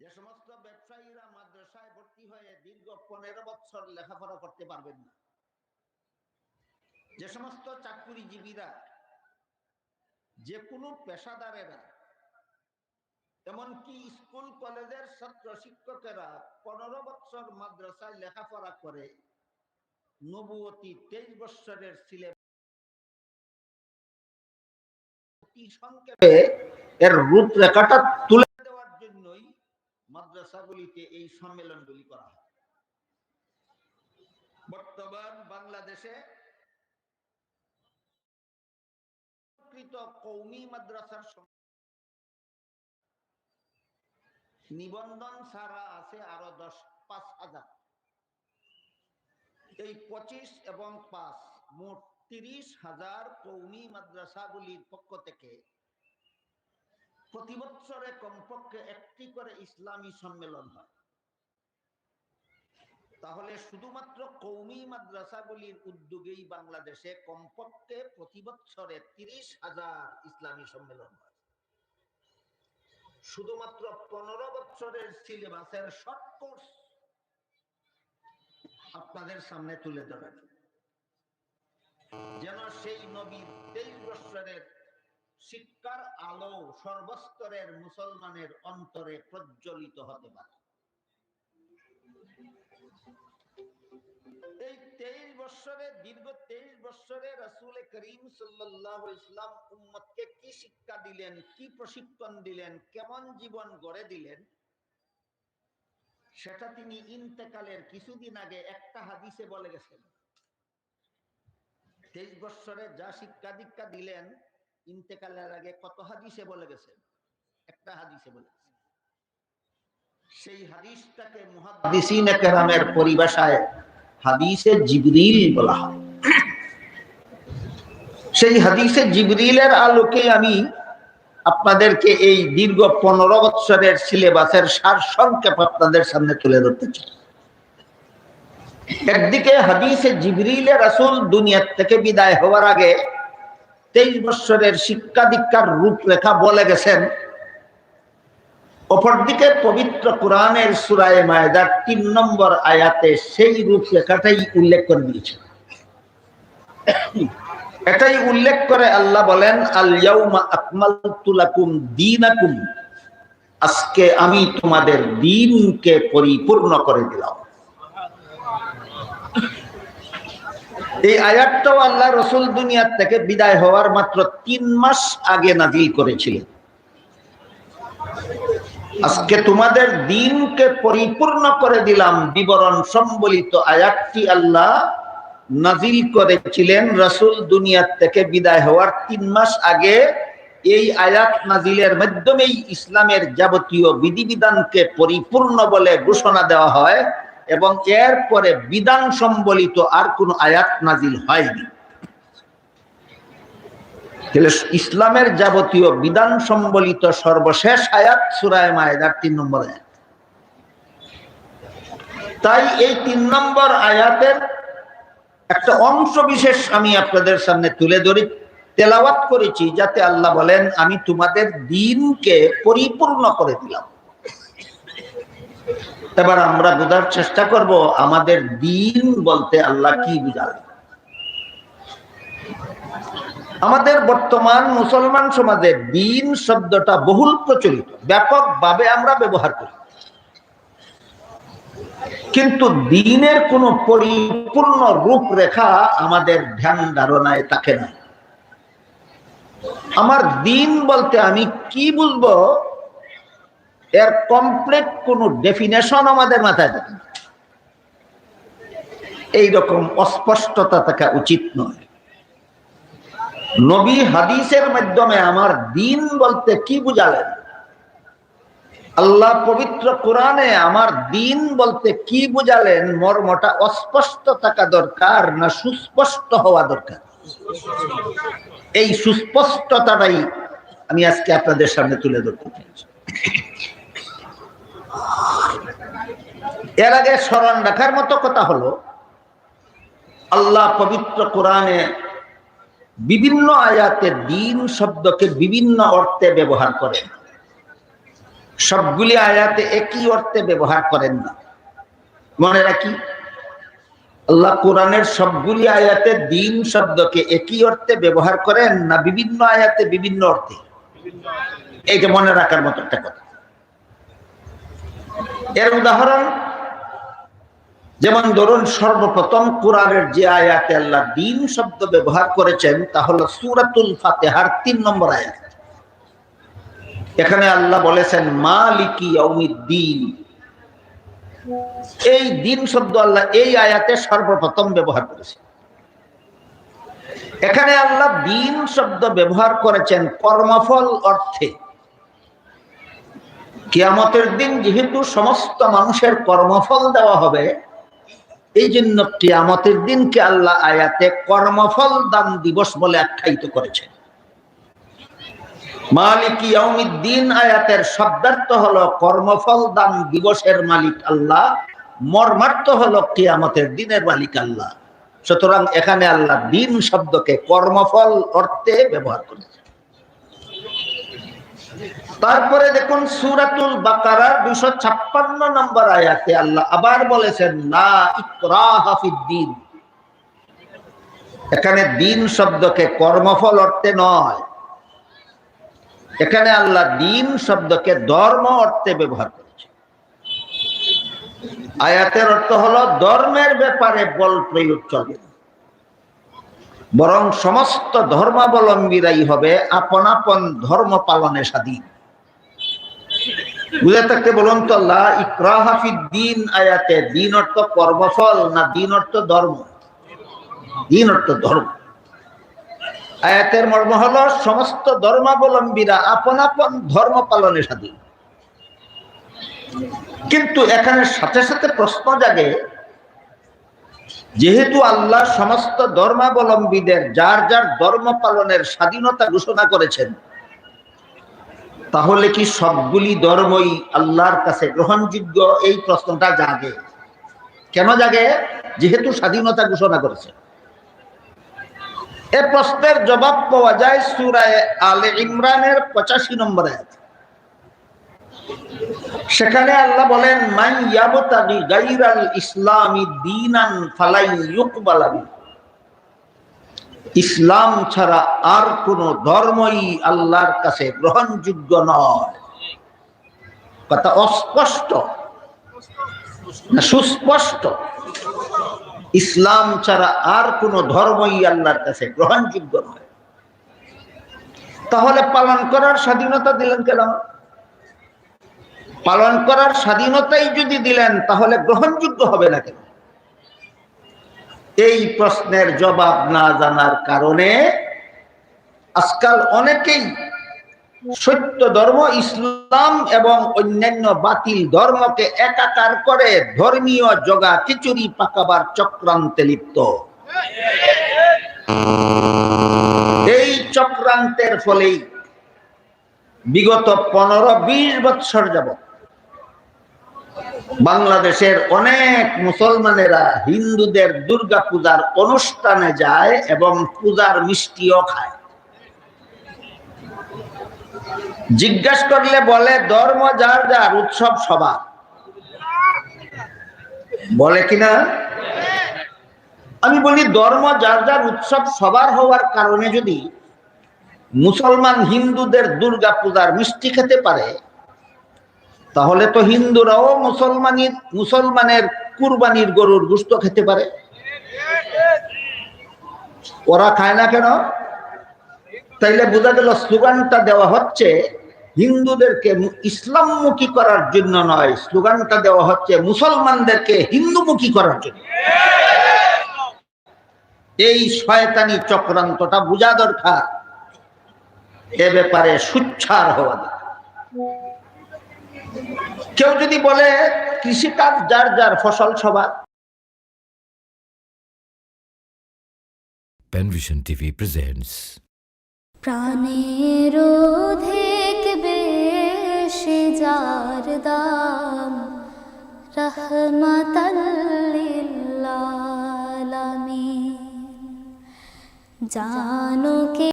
যে সমস্ত ব্যবসায়ীরা মাদ্রাসায় ভর্তি হয়ে দীর্ঘ পনেরো বছর লেখাপড়া করতে পারবেন না। যে সমস্ত চাকরিজীবীরা, যে কোনো পেশাদারেরা, এমনকি স্কুল কলেজের ছাত্র শিক্ষকেরা পনেরো বছর মাদ্রাসায় লেখাপড়া করে নবুয়তী তেইশ বছরের অতি সংক্ষেপে এর রূপরেখাটা তুলে মাদ্রাসাগুলিতে এই সম্মেলনগুলি করা হয়। বর্তমান বাংলাদেশে কৌমি মাদ্রাসার নিবন্ধন ছাড়া আছে আরও দশ, পাঁচ হাজার। এই পঁচিশ এবং পাঁচ মোট তিরিশ হাজার কৌমি মাদ্রাসাগুলির পক্ষ থেকে প্রতি বছরে কমপক্ষে একটি করে ইসলামী সম্মেলন হয়। তাহলে শুধুমাত্র কৌমি মাদ্রাসাগুলির উদ্যোগেই বাংলাদেশে কমপক্ষে প্রতি বছরে তিরিশ হাজার ইসলামী সম্মেলন হয়। শুধুমাত্র পনেরো বছরের সিলেবাসের শর্ট কোর্স আপনাদের সামনে তুলে ধরেন। যেন সেই নবীর তেইশ বছরের শিক্ষার আলো সর্বস্তরের মুসলমানের অন্তরে প্রজ্বলিত হতে পারে। এই তেইশ বছরে দীর্ঘ তেইশ বছরে রসুল করিম সাল্লাহ ইসলাম উম্মতকে কি শিক্ষা দিলেন, কি প্রশিক্ষণ দিলেন, কেমন জীবন গড়ে দিলেন, সেটা তিনি ইন্তেকালের কিছুদিন আগে একটা হাদিসে বলে গেছেন। তেইশ বৎসরে যা শিক্ষা দীক্ষা দিলেন ইন্তেকালের আগে কত হাদিসে বলে গেছেন একটা হাদিসে বলে গেছেন সেই হাদিসটাকে মুহাদ্দিসিনে কেরামের পরিভাষায় হাদিসে জিবরিল বলা হয়। সেই হাদিসে জিবরিলের আলোকে আমি আপনাদেরকে এই দীর্ঘ পনেরো বৎসরের সিলেবাসের সার সংক্ষেপ আপনাদের সামনে তুলে ধরতে চাই। একদিকে হাদিসে জিবরিলে রাসূল দুনিয়ার থেকে বিদায় হওয়ার আগে তেইশ বছরের শিক্ষা দীক্ষার রূপরেখা বলে গেছেন। অপরদিকে পবিত্র কোরআনের সুরায় মায়দার তিন নম্বর আয়াতে সেই রূপরেখাটাই উল্লেখ করে দিয়েছে। এটাই উল্লেখ করে আল্লাহ বলেন আজকে আমি তোমাদের দিনকে পরিপূর্ণ করে দিলাম। এই আয়াতটাও আল্লাহ রসুল দুনিয়ার থেকে বিদায় হওয়ার মাত্র তিন মাস আগে নাজিল করেছিলেন। আজকে তোমাদের দিনকে পরিপূর্ণ করে দিলাম বিবরণ সম্বলিত আয়াতটি আল্লাহ নাজিল করেছিলেন রসুল দুনিয়ার থেকে বিদায় হওয়ার তিন মাস আগে। এই আয়াত নাজিলের মাধ্যমেই ইসলামের যাবতীয় বিধিবিধানকে পরিপূর্ণ বলে ঘোষণা দেওয়া হয়। এবং এর পরে বিধান সম্বলিত আর কোন আয়াত নাজিল হয়নি। ইসলামের যাবতীয় বিধান সম্বলিত সর্বশেষ আয়াত সুরায় মায়েদার তিন নম্বর আয়াত। তাই এই তিন নম্বর আয়াতের একটা অংশ বিশেষ আমি আপনাদের সামনে তুলে ধরি, তেলাওয়াত করেছি, যাতে আল্লাহ বলেন, আমি তোমাদের দিনকে পরিপূর্ণ করে দিলাম। এবার আমরা বোঝার চেষ্টা করব, আমাদের দিন বলতে আল্লাহ কি বুঝালেন? আমাদের বর্তমান মুসলমান সমাজে দিন শব্দটা বহুল প্রচলিত, ব্যাপকভাবে আমরা ব্যবহার করি। কিন্তু দিনের কোন পরিপূর্ণ রূপরেখা আমাদের ধ্যান ধারণায় থাকে না। আমার দিন বলতে আমি কি বুঝব? এর কমপ্লিট কোন ডেফিনেশন আমাদের মাথায় থাকে এইরকম অস্পষ্টতা থাকা উচিত নয়। নবী হাদিসের মাধ্যমে আমার দিন বলতে কি বুঝালেন? আল্লাহ পবিত্র কোরআনে আমার দিন বলতে কি বুঝালেন? মর্মটা অস্পষ্ট থাকা দরকার না সুস্পষ্ট হওয়া দরকার? এই সুস্পষ্টতাটাই আমি আজকে আপনাদের সামনে তুলে ধরতে চাইছি এর আগে স্মরণ রাখার মতো কথা হলো, আল্লাহ পবিত্র কোরআনে বিভিন্ন আয়াতে দিন শব্দকে বিভিন্ন অর্থে ব্যবহার করেন। সবগুলি আয়াতে একই অর্থে ব্যবহার করেন না। মনে রাখি, আল্লাহ কোরআনের সবগুলি আয়াতে দিন শব্দকে একই অর্থে ব্যবহার করেন না বিভিন্ন আয়াতে বিভিন্ন অর্থে? এইটা মনে রাখার মতো একটা কথা। এর উদাহরণ, যেমন ধরুন সর্বপ্রথম কোরআনের যে আয়াতে আল্লাহ দিন শব্দ ব্যবহার করেছেন, তা হলো সুরাতুল ফাতেহার তিন নম্বর আয়াত। এখানে আল্লাহ বলেছেন, মালিকি দিন এই দিন শব্দ আল্লাহ এই আয়াতে সর্বপ্রথম ব্যবহার করেছে এখানে আল্লাহ দিন শব্দ ব্যবহার করেছেন কর্মফল অর্থে। কিয়ামতের দিন যেহেতু সমস্ত মানুষের কর্মফল দেওয়া হবে এই জন্য কিয়ামতের দিনকে আল্লাহ আয়াতে কর্মফল দান দিবস বলে আখ্যায়িত করেছেন। মালিক দিন আয়াতের শব্দার্থ হলো কর্মফল দান দিবসের মালিক আল্লাহ, মর্মার্থ হলো কিয়ামতের দিনের মালিক আল্লাহ। সুতরাং এখানে আল্লাহ দিন শব্দকে কর্মফল অর্থে ব্যবহার করেছে তারপরে দেখুন সুরাতুল বাকারার দুশো ছাপ্পান্ন নম্বর আয়াতে আল্লাহ আবার বলেছেন না ইকরাহাফিদ্দিন এখানে দিন শব্দকে কর্মফল অর্থে নয়। এখানে আল্লাহ দিন শব্দকে ধর্ম অর্থে ব্যবহার করেছে। আয়াতের অর্থ হলো ধর্মের ব্যাপারে বল প্রয়োগ চলবে বরং সমস্ত ধর্মাবলম্বীরাই হবে আপন আপন ধর্ম পালনে স্বাধীন। বুঝে থাকতে বলুন তো আল্লাহ ইকরাহাফি দিন আয়াতে দিন অর্থ কর্মফল না দিন অর্থ ধর্ম? দিন অর্থ ধর্ম। আয়াতের মর্ম হল সমস্ত ধর্মাবলম্বীরা আপন আপন ধর্ম পালনে স্বাধীন। কিন্তু এখানে সাথে সাথে প্রশ্ন জাগে যেহেতু আল্লাহ সমস্ত ধর্মাবলম্বীদের, যার যার ধর্ম পালনের স্বাধীনতা ঘোষণা করেছেন, তাহলে কি সবগুলি ধর্মই আল্লাহর কাছে গ্রহণযোগ্য? এই প্রশ্নটা জাগে। কেন জাগে? যেহেতু স্বাধীনতা ঘোষণা করেছে এ প্রশ্নের জবাব পাওয়া যায় সুরায় আলে ইমরানের পঁচাশি নম্বরে আয়াত। সেখানে আল্লাহ বলেন মাই ইয়াবতাগি গায়রাল ইসলামি দীনান ফালাই ইউকবালা ইসলাম ছাড়া আর কোন ধর্মই আল্লাহর কাছে গ্রহণযোগ্য নয়। কথা অস্পষ্ট না সুস্পষ্ট? ইসলাম ছাড়া আর কোন ধর্মই আল্লাহর কাছে গ্রহণযোগ্য নয়। তাহলে পালন করার স্বাধীনতা দিলেন কেন? পালন করার স্বাধীনতাই যদি দিলেন, তাহলে গ্রহণযোগ্য হবে না কেন? এই প্রশ্নের জবাব না জানার কারণে আজকাল অনেকেই সত্য ধর্ম, ইসলাম এবং অন্যান্য বাতিল ধর্মকে একাকার করে ধর্মীয় জগা খিচুড়ি পাকাবার চক্রান্তে লিপ্ত। এই চক্রান্তের ফলেই বিগত পনেরো বিশ বৎসর যাবত বাংলাদেশের অনেক মুসলমানেরা হিন্দুদের দুর্গা পূজার অনুষ্ঠানে যায় এবং পূজার মিষ্টিও খায়। জিজ্ঞাসা করলে বলে, ধর্ম যার যার, উৎসব সবার। বলে কিনা? আমি বলি, ধর্ম যার যার, উৎসব সবার হওয়ার কারণে যদি মুসলমান হিন্দুদের দুর্গা পূজার মিষ্টি খেতে পারে তাহলে তো হিন্দুরাও মুসলমানের মুসলমানের কুরবানির গরুর গুস্ত খেতে পারে। ওরা খায় না কেন? তাইলে বোঝা গেল স্লোগানটা দেওয়া হচ্ছে হিন্দুদেরকে ইসলামমুখী করার জন্য নয়। স্লোগানটা দেওয়া হচ্ছে মুসলমানদেরকে হিন্দুমুখী করার জন্য। এই শয়তানি চক্রান্তটা বোঝা দরকার। এ ব্যাপারে সুচ্ছার হওয়া দরকার। কেউ যদি বলে কৃষিকাজ যার যার ফসল সবার। Penvision TV presents প্রাণের অধিক বেশি যার দাম রহমতাল্লিল আলামিন। জানো কে